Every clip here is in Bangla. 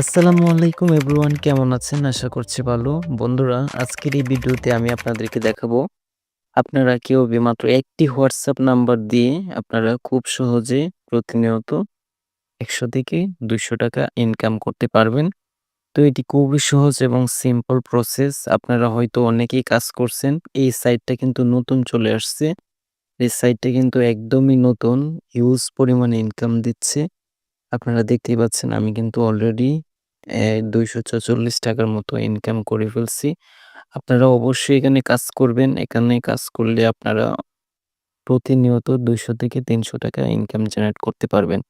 আসসালামু আলাইকুম এভরিওয়ান, কেমন আছেন? আশা করছি ভালো। বন্ধুরা, আজকের এই ভিডিওতে আমি আপনাদেরকে দেখাবো, আপনারা কেউ মাত্র একটি হোয়াটসঅ্যাপ নাম্বার দিয়ে আপনারা খুব সহজে প্রতিনিয়ত একশো থেকে দুইশো টাকা ইনকাম করতে পারবেন। তো এটি খুবই সহজ এবং সিম্পল প্রসেস আপনারা হয়তো অনেকেই কাজ করছেন, এই সাইটটা কিন্তু নতুন চলে আসছে। এই সাইটটা কিন্তু একদমই নতুন হিউজ পরিমাণে ইনকাম দিচ্ছে। আপনারা দেখতেই পাচ্ছেন, আমি কিন্তু অলরেডি দুইশো চল্লিশ টাকার মতো ইনকাম করে ফেলছি। আপনারা অবশ্যই এখানে কাজ করবেন। এখানে কাজ করলে আপনারা প্রতিনিয়ত দুইশো থেকে তিনশো টাকা ইনকাম জেনারেট করতে পারবেন।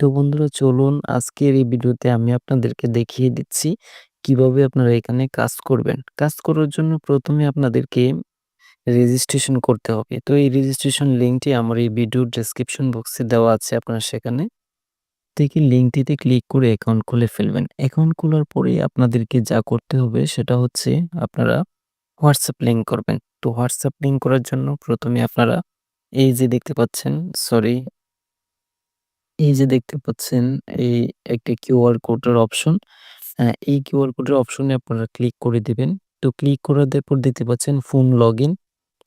তো বন্ধুরা, চলুন আজকের এই ভিডিওতে আমি আপনাদেরকে দেখিয়ে দিচ্ছি কীভাবে আপনারা এখানে কাজ করবেন। কাজ করার জন্য প্রথমে আপনাদেরকে রেজিস্ট্রেশন করতে হবে। তো এই রেজিস্ট্রেশন লিঙ্কটি আমার এই ভিডিওর ডেসক্রিপশন বক্সে দেওয়া আছে আপনারা সেখানে। থেকে লিঙ্কটিতে ক্লিক করে অ্যাকাউন্ট খুলে ফেলবেন। অ্যাকাউন্ট খোলার পরে আপনাদেরকে যা করতে হবে সেটা হচ্ছে আপনারা হোয়াটসঅ্যাপ লিঙ্ক করবেন। তো হোয়াটসঅ্যাপ লিঙ্ক করার জন্য প্রথমে আপনারা এই যে দেখতে পাচ্ছেন সরি এই যে দেখতে পাচ্ছেন, এই একটা কিউআর কোডের অপশন এই কিউআর কোডের অপশনে আপনারা ক্লিক করে দিবেন। তো ক্লিক করার পর দেখতে পাচ্ছেন phone log in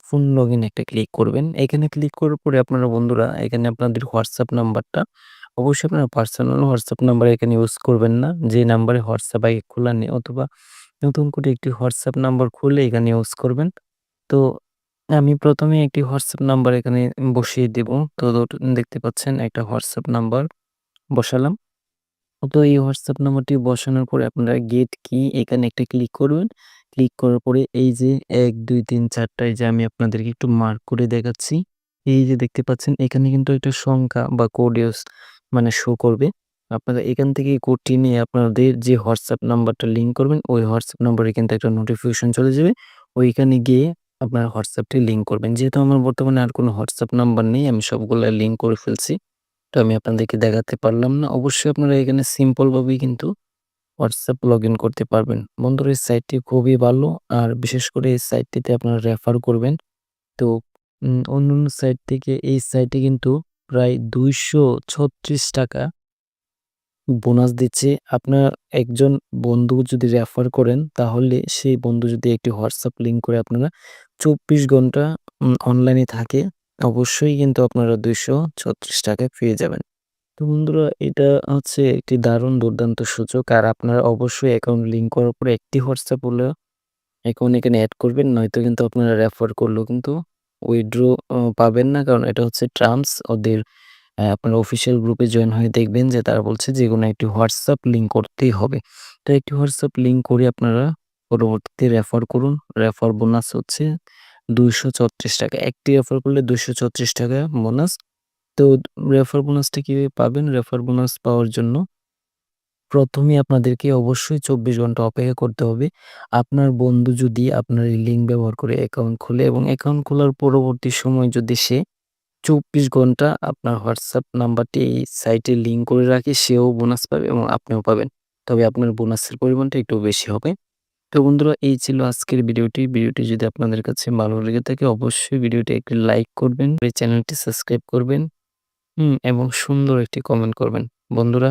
phone log in একটা ক্লিক করবেন। এখানে ক্লিক করার পরে আপনারা বন্ধুরা, এখানে আপনাদের হোয়াটসঅ্যাপ নাম্বারটা অবশ্যই আপনার পার্সোনাল হোয়াটসঅ্যাপ নাম্বার এখানে ইউজ করবেন না। যে নাম্বারে হোয়াটসঅ্যাপ আগে খোলা নেই অথবা নতুন করে একটি হোয়াটসঅ্যাপ নাম্বার খুলে এখানে ইউজ করবেন। তো আমি প্রথমে একটি হোয়াটসঅ্যাপ নাম্বার এখানে বসিয়ে দেব। তো দেখতে পাচ্ছেন একটা হোয়াটসঅ্যাপ নাম্বার বসালাম। তো এই হোয়াটসঅ্যাপ নাম্বারটি বসানোর পরে আপনারা গেট কি এখানে একটা ক্লিক করবেন। ক্লিক করার পরে এই যে এক, দুই, তিন, চারটায় যে আমি আপনাদেরকে একটু মার্ক করে দেখাচ্ছি। এই যে দেখতে পাচ্ছেন এখানে কিন্তু একটা সংখ্যা বা কোড ইউজ মানে শো করবে। আপনারা এখান থেকে কোডটি নিয়ে আপনাদের যে হোয়াটসঅ্যাপ নাম্বারটা লিঙ্ক করবেন, ওই হোয়াটসঅ্যাপ নাম্বারে কিন্তু একটা নোটিফিকেশন চলে যাবে। ওইখানে গিয়ে আপনার হোয়াটসঅ্যাপটি লিঙ্ক করবেন। যেহেতু আমার বর্তমানে আর কোনো হোয়াটসঅ্যাপ নাম্বার নেই, আমি সবগুলো লিঙ্ক করে ফেলছি। তো আমি আপনাদেরকে দেখাতে পারলাম না। অবশ্যই আপনারা এখানে সিম্পলভাবেই কিন্তু হোয়াটসঅ্যাপ লগ করতে পারবেন। বন্ধুরা, এই সাইটটি খুবই ভালো। আর বিশেষ করে এই সাইটটিতে আপনারা রেফার করবেন। তো অন্য অন্য সাইট থেকে এই সাইটে কিন্তু প্রায় দুইশো ছত্রিশ টাকা বোনাস দিচ্ছে। আপনার একজন বন্ধু যদি রেফার করেন, তাহলে সেই বন্ধু যদি একটি হোয়াটসঅ্যাপ লিঙ্ক করে আপনারা চব্বিশ ঘণ্টা অনলাইনে থাকে, অবশ্যই কিন্তু আপনারা দুইশো ছত্রিশ টাকায় পেয়ে যাবেন। তো বন্ধুরা, এটা হচ্ছে একটি দারুণ দুর্দান্ত সুযোগ। আর আপনারা অবশ্যই অ্যাকাউন্ট লিঙ্ক করার পরে একটি হোয়াটসঅ্যাপ হলেও অ্যাকাউন্ট এখানে অ্যাড করবেন, নয়তো কিন্তু আপনারা রেফার করলেও কিন্তু উইথড্র পাবেন না। কারণ এটা হচ্ছে ট্রাম্পস ওদের আপনার অফিসিয়াল গ্রুপে জয়েন হয়ে দেখবেন যে তারা বলছে যে কোনো একটি হোয়াটসঅ্যাপ লিঙ্ক করতেই হবে। তো একটি হোয়াটসঅ্যাপ লিঙ্ক করে আপনারা পরবর্তীতে রেফার করুন। রেফার বোনাস হচ্ছে দুইশো ছত্রিশ টাকা। একটি রেফার করলে দুইশো ছত্রিশ টাকা বোনাস তো রেফার বোনাসটা কীভাবে পাবেন? রেফার বোনাস পাওয়ার জন্য প্রথমে আপনাদেরকে অবশ্যই চব্বিশ ঘণ্টা অপেক্ষা করতে হবে। আপনার বন্ধু যদি আপনার এই লিঙ্ক ব্যবহার করে অ্যাকাউন্ট খোলে এবং অ্যাকাউন্ট খোলার পরবর্তী সময় যদি সে চব্বিশ ঘণ্টা আপনার হোয়াটসঅ্যাপ নাম্বারটি এই সাইটে লিঙ্ক করে রাখে, সেও বোনাস পাবে এবং আপনিও পাবেন। তবে আপনার বোনাসের পরিমাণটা একটু বেশি হবে। তো বন্ধুরা, এই ছিল আজকের ভিডিওটি। ভিডিওটি যদি আপনাদের কাছে ভালো লেগে থাকে, অবশ্যই ভিডিওটি একটি লাইক করবেন চ্যানেলটি সাবস্ক্রাইব করবেন, হুম, এবং সুন্দর একটি কমেন্ট করবেন। বন্ধুরা